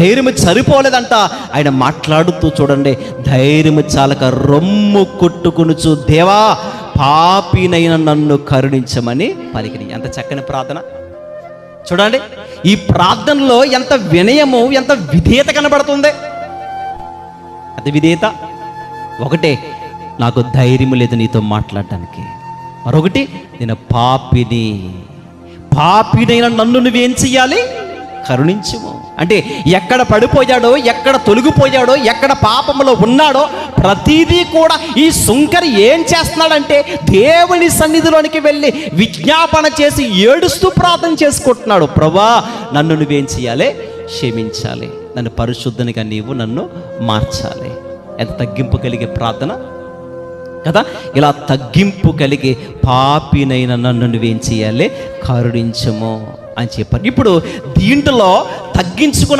ధైర్యం సరిపోలేదంట. ఆయన మాట్లాడుతూ చూడండి ధైర్యం చాలక రొమ్ము కొట్టుకునుచు దేవా పాపినైన నన్ను కరుణించమని పలికిని ఎంత చక్కని ప్రార్థన. చూడండి ఈ ప్రార్థనలో ఎంత వినయము ఎంత విధేయత కనబడుతుంది. అది విధేయత? ఒకటే నాకు ధైర్యం లేదు నీతో మాట్లాడడానికి మరొకటి నేను పాపిని పాపినైన నన్ను నువ్వేం చెయ్యాలి? కరుణించుము. అంటే ఎక్కడ పడిపోయాడో ఎక్కడ తొలగిపోయాడో ఎక్కడ పాపంలో ఉన్నాడో ప్రతిదీ కూడా ఈ సుంకరి ఏం చేస్తున్నాడంటే దేవుని సన్నిధిలోనికి వెళ్ళి విజ్ఞాపన చేసి ఏడుస్తూ ప్రార్థన చేసుకుంటున్నాడు. ప్రభా నన్ను నువ్వేం చేయాలి క్షమించాలి. నన్ను పరిశుద్ధనిగా నీవు నన్ను మార్చాలి. ఎంత తగ్గింపు కలిగే ప్రార్థన? కదా? ఇలా తగ్గింపు కలిగి పాపినైన నన్ను నువ్వేం చేయాలి కరుణించము. అని చెప్పారు. ఇప్పుడు దీంట్లో తగ్గించుకున్న